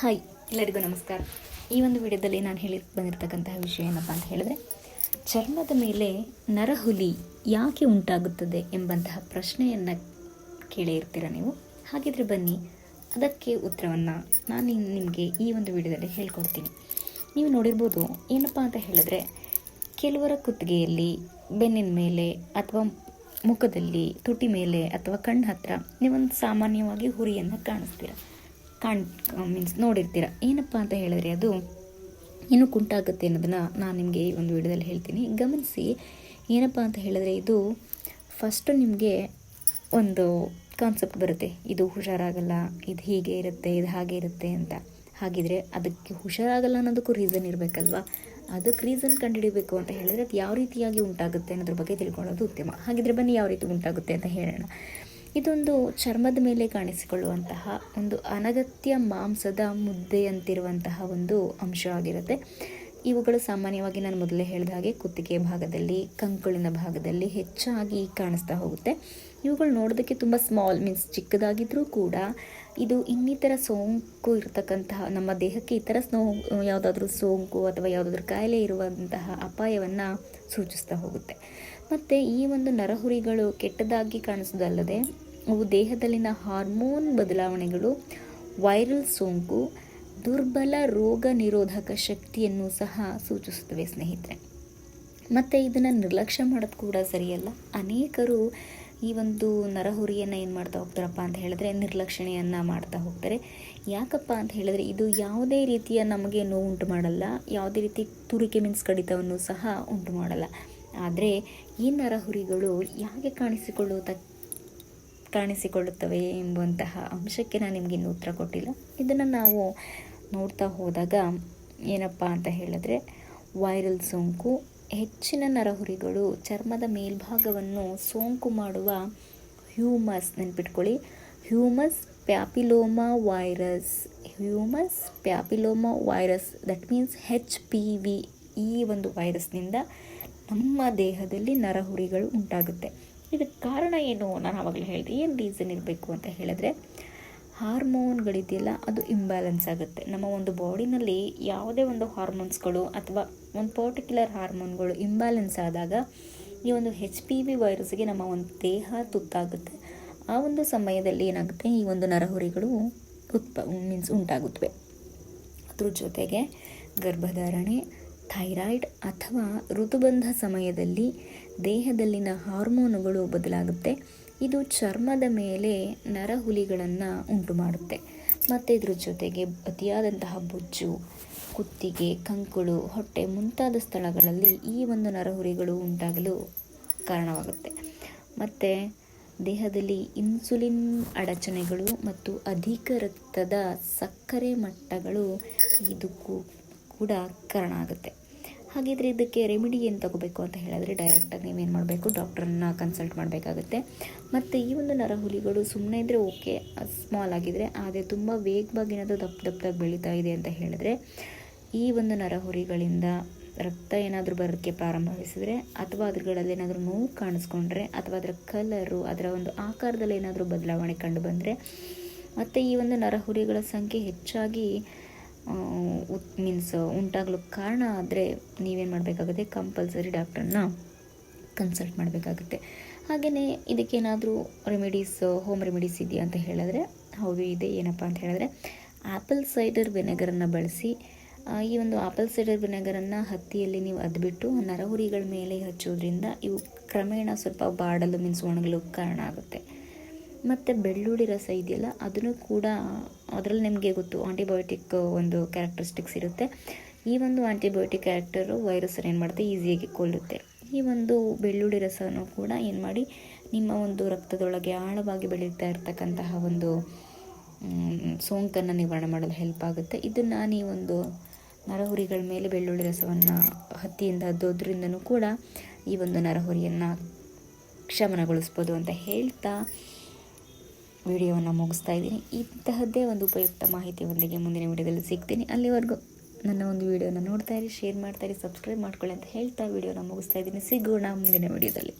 Hi, ಎಲ್ಲರಿಗೂ ನಮಸ್ಕಾರ. ಈ ಒಂದು ವಿಡಿಯೋದಲ್ಲಿ ನಾನು ಹೇಳಿ ಬಂದಿರತಕ್ಕಂತಹ ವಿಷಯ ಏನಪ್ಪ ಅಂತ ಹೇಳಿದ್ರೆ, ಚರ್ಮದ ಮೇಲೆ ನರಹುಲಿ ಯಾಕೆ ಉಂಟಾಗುತ್ತದೆ ಎಂಬಂತಹ ಪ್ರಶ್ನೆಯನ್ನು ಕೇಳಿ ಇರ್ತೀರ ನೀವು? ಹಾಗಿದ್ರೆ ಬನ್ನಿ, ಅದಕ್ಕೆ ಉತ್ತರವನ್ನು ನಾನು ನಿಮಗೆ ಈ ಒಂದು ವಿಡಿಯೋದಲ್ಲಿ ಹೇಳ್ಕೊಡ್ತೀನಿ. ನೀವು ನೋಡಿರ್ಬೋದು, ಏನಪ್ಪ ಅಂತ ಹೇಳಿದ್ರೆ, ಕೆಲವರ ಕುತ್ತಿಗೆಯಲ್ಲಿ, ಬೆನ್ನಿನ ಮೇಲೆ ಅಥವಾ ಮುಖದಲ್ಲಿ, ತುಟಿ ಮೇಲೆ ಅಥವಾ ಕಣ್ಣು ಹತ್ರ ನೀವೊಂದು ಸಾಮಾನ್ಯವಾಗಿ ಹುರಿಯನ್ನು ಕಾಣಿಸ್ತೀರ? ಕಾಣ್ ಮೀನ್ಸ್ ನೋಡಿರ್ತೀರ. ಏನಪ್ಪ ಅಂತ ಹೇಳಿದ್ರೆ ಅದು ಏನು ಕುಂಟಾಗುತ್ತೆ ಅನ್ನೋದನ್ನು ನಾನು ನಿಮಗೆ ಈ ಒಂದು ವಿಡಿಯೋದಲ್ಲಿ ಹೇಳ್ತೀನಿ. ಗಮನಿಸಿ, ಏನಪ್ಪ ಅಂತ ಹೇಳಿದ್ರೆ ಇದು ಫಸ್ಟು ನಿಮಗೆ ಒಂದು ಕಾನ್ಸೆಪ್ಟ್ ಬರುತ್ತೆ. ಇದು ಹುಷಾರಾಗಲ್ಲ, ಇದು ಹೀಗೆ ಇರುತ್ತೆ, ಇದು ಹಾಗೆ ಇರುತ್ತೆ ಅಂತ. ಹಾಗಿದ್ರೆ ಅದಕ್ಕೆ ಹುಷಾರಾಗಲ್ಲ ಅನ್ನೋದಕ್ಕೂ ರೀಸನ್ ಇರಬೇಕಲ್ವಾ? ಅದಕ್ಕೆ ರೀಸನ್ ಕಂಡುಹಿಡಬೇಕು ಅಂತ ಹೇಳಿದ್ರೆ ಅದು ಯಾವ ರೀತಿಯಾಗಿ ಉಂಟಾಗುತ್ತೆ ಅನ್ನೋದ್ರ ಬಗ್ಗೆ ತಿಳ್ಕೊಳ್ಳೋದು ಉತ್ತಮ. ಹಾಗಿದ್ರೆ ಬನ್ನಿ ಯಾವ ರೀತಿ ಉಂಟಾಗುತ್ತೆ ಅಂತ ಹೇಳೋಣ. ಇದೊಂದು ಚರ್ಮದ ಮೇಲೆ ಕಾಣಿಸಿಕೊಳ್ಳುವಂತಹ ಒಂದು ಅನಗತ್ಯ ಮಾಂಸದ ಮುದ್ದೆಯಂತಿರುವಂತಹ ಒಂದು ಅಂಶ ಆಗಿರುತ್ತೆ ಇವುಗಳು ಸಾಮಾನ್ಯವಾಗಿ ನಾನು ಮೊದಲೇ ಹೇಳಿದ ಹಾಗೆ ಕುತ್ತಿಗೆ ಭಾಗದಲ್ಲಿ, ಕಂಕುಳಿನ ಭಾಗದಲ್ಲಿ ಹೆಚ್ಚಾಗಿ ಕಾಣಿಸ್ತಾ ಹೋಗುತ್ತೆ. ಇವುಗಳು ನೋಡೋದಕ್ಕೆ ತುಂಬ ಸ್ಮಾಲ್, ಮೀನ್ಸ್ ಚಿಕ್ಕದಾಗಿದ್ದರೂ ಕೂಡ ಇದು ಇನ್ನಿತರ ಸೋಂಕು ಇರತಕ್ಕಂತಹ, ನಮ್ಮ ದೇಹಕ್ಕೆ ಇತರ ಸ್ನೋ, ಯಾವುದಾದ್ರೂ ಸೋಂಕು ಅಥವಾ ಯಾವುದಾದ್ರೂ ಕಾಯಿಲೆ ಇರುವಂತಹ ಅಪಾಯವನ್ನು ಸೂಚಿಸ್ತಾ ಹೋಗುತ್ತೆ. ಮತ್ತು ಈ ಒಂದು ನರಹುರಿಗಳು ಕೆಟ್ಟದಾಗಿ ಕಾಣಿಸೋದಲ್ಲದೆ ಅವು ದೇಹದಲ್ಲಿನ ಹಾರ್ಮೋನ್ ಬದಲಾವಣೆಗಳು, ವೈರಲ್ ಸೋಂಕು, ದುರ್ಬಲ ರೋಗ ನಿರೋಧಕ ಶಕ್ತಿಯನ್ನು ಸಹ ಸೂಚಿಸುತ್ತವೆ ಸ್ನೇಹಿತರೆ. ಮತ್ತು ಇದನ್ನು ನಿರ್ಲಕ್ಷ್ಯ ಮಾಡೋದು ಕೂಡ ಸರಿಯಲ್ಲ. ಅನೇಕರು ಈ ಒಂದು ನರಹುರಿಯನ್ನು ಏನು ಮಾಡ್ತಾ ಹೋಗ್ತಾರಪ್ಪ ಅಂತ ಹೇಳಿದ್ರೆ ನಿರ್ಲಕ್ಷಣೆಯನ್ನು ಮಾಡ್ತಾ ಹೋಗ್ತಾರೆ. ಯಾಕಪ್ಪ ಅಂತ ಹೇಳಿದ್ರೆ ಇದು ಯಾವುದೇ ರೀತಿಯ ನಮಗೆ ನೋವು ಉಂಟು ಮಾಡಲ್ಲ, ಯಾವುದೇ ರೀತಿ ತುರಿಕೆ ಮೀನ್ಸ್ ಕಡಿತವನ್ನು ಸಹ ಉಂಟು ಮಾಡಲ್ಲ. ಆದರೆ ಈ ನರಹುರಿಗಳು ಯಾಕೆ ಕಾಣಿಸಿಕೊಳ್ಳುತ್ತ ಕಾಣಿಸಿಕೊಳ್ಳುತ್ತವೆ ಎಂಬಂತಹ ಅಂಶಕ್ಕೆ ನಾನು ನಿಮಗೆ ಇನ್ನೂ ಉತ್ತರ ಕೊಟ್ಟಿಲ್ಲ. ಇದನ್ನು ನಾವು ನೋಡ್ತಾ ಹೋದಾಗ ಏನಪ್ಪ ಅಂತ ಹೇಳಿದ್ರೆ ವೈರಲ್ ಸೋಂಕು, ಹೆಚ್ಚಿನ ನರಹುರಿಗಳು, ಚರ್ಮದ ಮೇಲ್ಭಾಗವನ್ನು ಸೋಂಕು ಮಾಡುವ ಹ್ಯೂಮಸ್ ನೆನ್ಪಿಟ್ಕೊಳ್ಳಿ. Human papilloma virus human papilloma virus that means H P V ಈ ಒಂದು ವೈರಸ್ನಿಂದ ನಮ್ಮ ದೇಹದಲ್ಲಿ ನರಹುರಿಗಳು ಉಂಟಾಗುತ್ತೆ. ಇದಕ್ಕೆ ಕಾರಣ ಏನು? ನಾನು ಆವಾಗಲೇ ಹೇಳಿದೆ, ಏನು ರೀಸನ್ ಇರಬೇಕು ಅಂತ ಹೇಳಿದ್ರೆ ಹಾರ್ಮೋನ್ಗಳಿದೆಯಲ್ಲ ಅದು ಇಂಬ್ಯಾಲೆನ್ಸ್ ಆಗುತ್ತೆ. ನಮ್ಮ ಒಂದು ಬಾಡಿನಲ್ಲಿ ಯಾವುದೇ ಒಂದು ಹಾರ್ಮೋನ್ಸ್ಗಳು ಅಥವಾ ಒಂದು ಪರ್ಟಿಕ್ಯುಲರ್ ಹಾರ್ಮೋನ್ಗಳು ಇಂಬ್ಯಾಲೆನ್ಸ್ ಆದಾಗ, ಈ ಒಂದು ಹೆಚ್ ಪಿ ವಿ ವೈರಸ್ಗೆ ನಮ್ಮ ಒಂದು ದೇಹ ತುತ್ತಾಗುತ್ತೆ. ಆ ಒಂದು ಸಮಯದಲ್ಲಿ ಏನಾಗುತ್ತೆ? ಈ ಒಂದು ನರಹುರಿಗಳು ಉತ್ಪ ಮೀನ್ಸ್ ಉಂಟಾಗುತ್ತವೆ. ಅದ್ರ ಜೊತೆಗೆ ಗರ್ಭಧಾರಣೆ ಥೈರಾಯ್ಡ್ ಅಥವಾ ಋತುಬಂಧ ಸಮಯದಲ್ಲಿ ದೇಹದಲ್ಲಿನ ಹಾರ್ಮೋನುಗಳು ಬದಲಾಗುತ್ತೆ. ಇದು ಚರ್ಮದ ಮೇಲೆ ನರಹುಲಿಗಳನ್ನು ಉಂಟು ಮಾಡುತ್ತೆ ಮತ್ತು ಇದ್ರ ಜೊತೆಗೆ ಅತಿಯಾದಂತಹ ಬೊಜ್ಜು, ಕುತ್ತಿಗೆ, ಕಂಕುಳು, ಹೊಟ್ಟೆ ಮುಂತಾದ ಸ್ಥಳಗಳಲ್ಲಿ ಈ ಒಂದು ನರಹುರಿಗಳು ಉಂಟಾಗಲು ಕಾರಣವಾಗುತ್ತೆ. ಮತ್ತು ದೇಹದಲ್ಲಿ ಇನ್ಸುಲಿನ್ ಅಡಚಣೆಗಳು ಮತ್ತು ಅಧಿಕ ರಕ್ತದ ಸಕ್ಕರೆ ಮಟ್ಟಗಳು ಇದಕ್ಕೂ ಕೂಡ ಕಾರಣ ಆಗುತ್ತೆ. ಹಾಗಿದ್ರೆ ಇದಕ್ಕೆ ರೆಮಿಡಿ ಏನು ತಗೋಬೇಕು ಅಂತ ಹೇಳಿದ್ರೆ ಡೈರೆಕ್ಟಾಗಿ ನೀವೇನು ಮಾಡಬೇಕು ಡಾಕ್ಟ್ರನ್ನ ಕನ್ಸಲ್ಟ್ ಮಾಡಬೇಕಾಗುತ್ತೆ. ಮತ್ತು ಈ ಒಂದು ನರಹುಲಿಗಳು ಸುಮ್ಮನೆ ಇದ್ದರೆ ಓಕೆ ಸ್ಮಾಲ್ ಆಗಿದ್ರೆ, ಆದರೆ ತುಂಬ ವೇಗವಾಗಿ ಏನಾದರೂ ದಪ್ಪ ದಪ್ಪದಾಗಿ ಬೆಳೀತಾ ಇದೆ ಅಂತ ಹೇಳಿದ್ರೆ, ಈ ಒಂದು ನರಹುರಿಗಳಿಂದ ರಕ್ತ ಏನಾದರೂ ಬರೋಕ್ಕೆ ಪ್ರಾರಂಭವಿಸಿದ್ರೆ ಅಥವಾ ಅದ್ರಗಳಲ್ಲಿ ಏನಾದರೂ ನೋವು ಕಾಣಿಸ್ಕೊಂಡ್ರೆ, ಅಥವಾ ಅದರ ಕಲರು ಅದರ ಒಂದು ಆಕಾರದಲ್ಲಿ ಏನಾದರೂ ಬದಲಾವಣೆ ಕಂಡು ಬಂದರೆ, ಮತ್ತು ಈ ಒಂದು ನರಹುರಿಗಳ ಸಂಖ್ಯೆ ಹೆಚ್ಚಾಗಿ ಮೀನ್ಸ್ ಉಂಟಾಗಲು ಕಾರಣ ಆದರೆ ನೀವೇನು ಮಾಡಬೇಕಾಗುತ್ತೆ? ಕಂಪಲ್ಸರಿ ಡಾಕ್ಟ್ರನ್ನ ಕನ್ಸಲ್ಟ್ ಮಾಡಬೇಕಾಗುತ್ತೆ. ಹಾಗೆಯೇ ಇದಕ್ಕೇನಾದರೂ ರೆಮಿಡೀಸ್ ಹೋಮ್ ರೆಮಿಡೀಸ್ ಇದೆಯಾ ಅಂತ ಹೇಳಿದ್ರೆ? ಹೌದು, ಇದೆ. ಏನಪ್ಪ ಅಂತ ಹೇಳಿದ್ರೆ ಆ್ಯಪಲ್ ಸೈಡರ್ ವಿನೆಗರನ್ನು ಬಳಸಿ ಈ ಒಂದು ಆಪಲ್ ಸೈಡರ್ ವಿನೆಗರನ್ನು ಹತ್ತಿಯಲ್ಲಿ ನೀವು ಅದ್ಬಿಟ್ಟು ನರಹುರಿಗಳ ಮೇಲೆ ಹಚ್ಚೋದ್ರಿಂದ ಇವು ಕ್ರಮೇಣ ಸ್ವಲ್ಪ ಬಾಡಲು ಮೀನ್ಸ್ ಒಣಗಲು ಕಾರಣ ಆಗುತ್ತೆ. ಮತ್ತು ಬೆಳ್ಳುಳ್ಳಿ ರಸ ಇದೆಯಲ್ಲ, ಅದನ್ನು ಕೂಡ, ಅದರಲ್ಲಿ ನಿಮಗೆ ಗೊತ್ತು ಆಂಟಿಬಯೋಟಿಕ್ ಒಂದು ಕ್ಯಾರೆಕ್ಟರಿಸ್ಟಿಕ್ಸ್ ಇರುತ್ತೆ. ಈ ಒಂದು ಆಂಟಿಬಯೋಟಿಕ್ ಕ್ಯಾರೆಕ್ಟರು ವೈರಸ್ಸನ್ನು ಏನು ಮಾಡುತ್ತೆ? ಈಸಿಯಾಗಿ ಕೊಲ್ಲುತ್ತೆ. ಈ ಒಂದು ಬೆಳ್ಳುಳ್ಳಿ ರಸನೂ ಕೂಡ ಏನು ಮಾಡಿ, ನಿಮ್ಮ ಒಂದು ರಕ್ತದೊಳಗೆ ಆಳವಾಗಿ ಬೆಳೀತಾ ಇರ್ತಕ್ಕಂತಹ ಒಂದು ಸೋಂಕನ್ನು ನಿವಾರಣೆ ಮಾಡಲು ಹೆಲ್ಪ್ ಆಗುತ್ತೆ. ಇದನ್ನು ನೀವೊಂದು ನರಹುರಿಗಳ ಮೇಲೆ ಬೆಳ್ಳುಳ್ಳಿ ರಸವನ್ನು ಹತ್ತಿಯಿಂದ ಅದ್ದೋದ್ರಿಂದನೂ ಕೂಡ ಈ ಒಂದು ನರಹುರಿಯನ್ನು ಕ್ಷಮನಗೊಳಿಸ್ಬೋದು ಅಂತ ಹೇಳ್ತಾ ವಿಡಿಯೋವನ್ನು ಮುಗಿಸ್ತಾ ಇದ್ದೀನಿ. ಇಂತಹದ್ದೇ ಒಂದು ಉಪಯುಕ್ತ ಮಾಹಿತಿಯೊಂದಿಗೆ ಮುಂದಿನ ವಿಡಿಯೋದಲ್ಲಿ ಸಿಗ್ತೀನಿ. ಅಲ್ಲಿವರೆಗೂ ನನ್ನ ಒಂದು ವಿಡಿಯೋನ ನೋಡ್ತಾ ಇರಿ, ಶೇರ್ ಮಾಡ್ತಾ ಇರಿ, ಸಬ್ಸ್ಕ್ರೈಬ್ ಮಾಡ್ಕೊಳ್ಳಿ ಅಂತ ಹೇಳ್ತಾ ವಿಡಿಯೋನ ಮುಗಿಸ್ತಾ ಇದ್ದೀನಿ. ಸಿಗೋಣ ಮುಂದಿನ ವಿಡಿಯೋದಲ್ಲಿ.